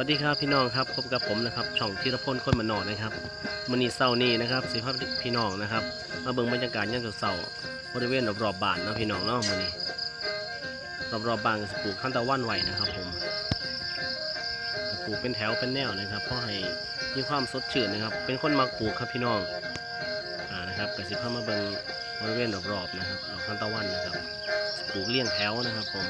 วัสดีครับพี่น้องครับพบกับผมนะครับช่องธีรพลคนมานอกนะครับมื้อนี้เช้านี้นะครับสิพาพี่น้องนะครับมาเบิ่งบรรยากาศย่ามเช้าบริเวณรอบๆบ้านนะพี่น้องเนาะมื้อนี้รอบๆบ้านก็ปลูกข้าวตะวันไหวนะครับผมปลูกเป็นแถวเป็นแนวนะครับเพราะให้มีความสดชื่นนะครับ เป็นคนมักปลูกครับพี่น้องอ่านะครับก็สิพามาเบิ่งบริเวณรอบๆนะครับดอกข้าวตะวันนะครับปลูกเลี้ยงแถวนะครับผม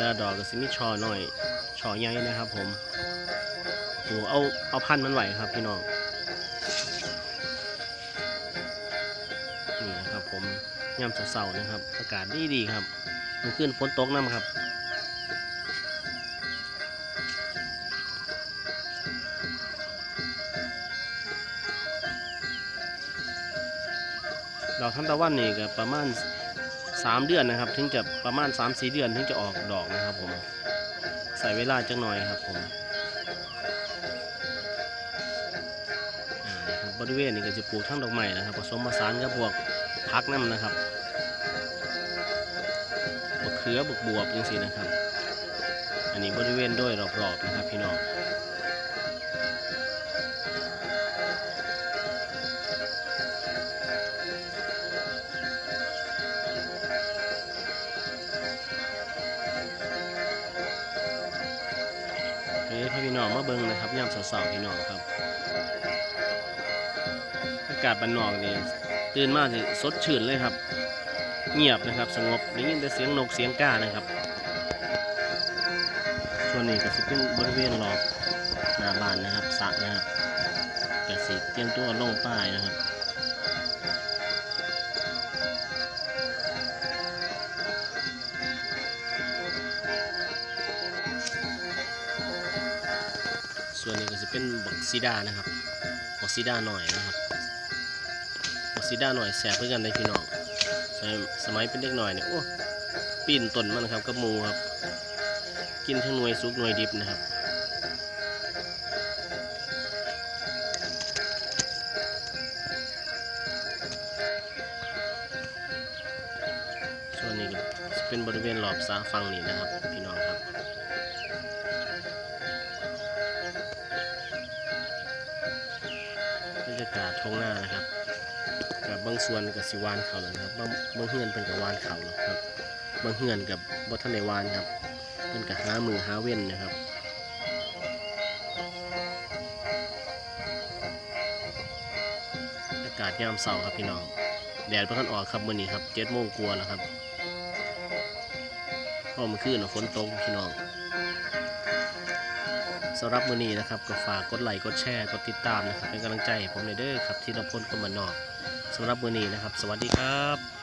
แต่ละดอกก็สิมีช่อหน่อยช่อใหญ่นะครับ ผมโอ้เอาเอาพันธุ์มันไหวครับพี่น้องนี่นะครับผมย่ำเสาๆนะครับ อากาศดีดีๆครับมันขึ้นฝนตกน้ำครับดอกทันตะวันนี่ก็ประมาณ สามเดือนนะครับ ถึงจะประมาณ3ามสี่เดือนถึงจะออกดอกนะครับผมใส่เวลาจังหน่อยครับผมบริเวณนี้ก็จะปลูกทั้งดอกไม้นะครับผสมผสานกับพวกพักน้ำนะครับบวกเขือบวกบวบยังสินะครับ อันนี้บริเวณโด้วยรอบๆนะครับพี่น้อง พี่น้องมาเบิ่งนะครับย่ำสาวๆพี่น้องครับอากาศบ้านนอกนี่ตื่นมาสิสดชื่นเลยครับ เงียบนะครับสงบได้ยินแต่เสียงนกเสียงกานะครับส่วนนี้ก็จะเป็นบริเวณรอบหน้าบ้านนะครับสระนะครับกสิเตรียมตัวลงป้ายนะครับ ส่วนนี้ก็จะเป็นบักซีดานะครับบักซีดาหน่อยนะครับบักซีดาหน่อยแสบเพื่อกันได้พี่น้องสมัยสมัยเป็นเด็กหน่อยเนี่ยโอ้ปีนต้นมันนะครับกับมูครับ กินทั้งหน่วยสุกหน่วยดิบนะครับส่วนนี้ก็จะเป็นบริเวณรอบสาฟังนี่นะครับพี่น้องากาศท้องหน้านะครับกับบางส่วนกับสิวานเขาแล้วนะครับบางบางเฮือนเป็นกับวานเขาแล้วครับบางเฮือนกับบทันในวานครับเป็นกับหามือหาเว้นนะครับอากาศยามเสาร์ครับพี่น้องแดดพระท่านออกครับมื่อนี้ครับเจ็ดโมงกลัวแล้วครับเพราะมันขึ้นฝนตกพี่น้อง สำหรับมือนี้นะครับก็ฝากกดไลค์กดแชร์กดติดตามนะครับเป็นกำลังใจให้ผมในเด้อครับที่เราพ้นคนมานนอกสำหรับมือนี้นะครับ สวัสดีครับ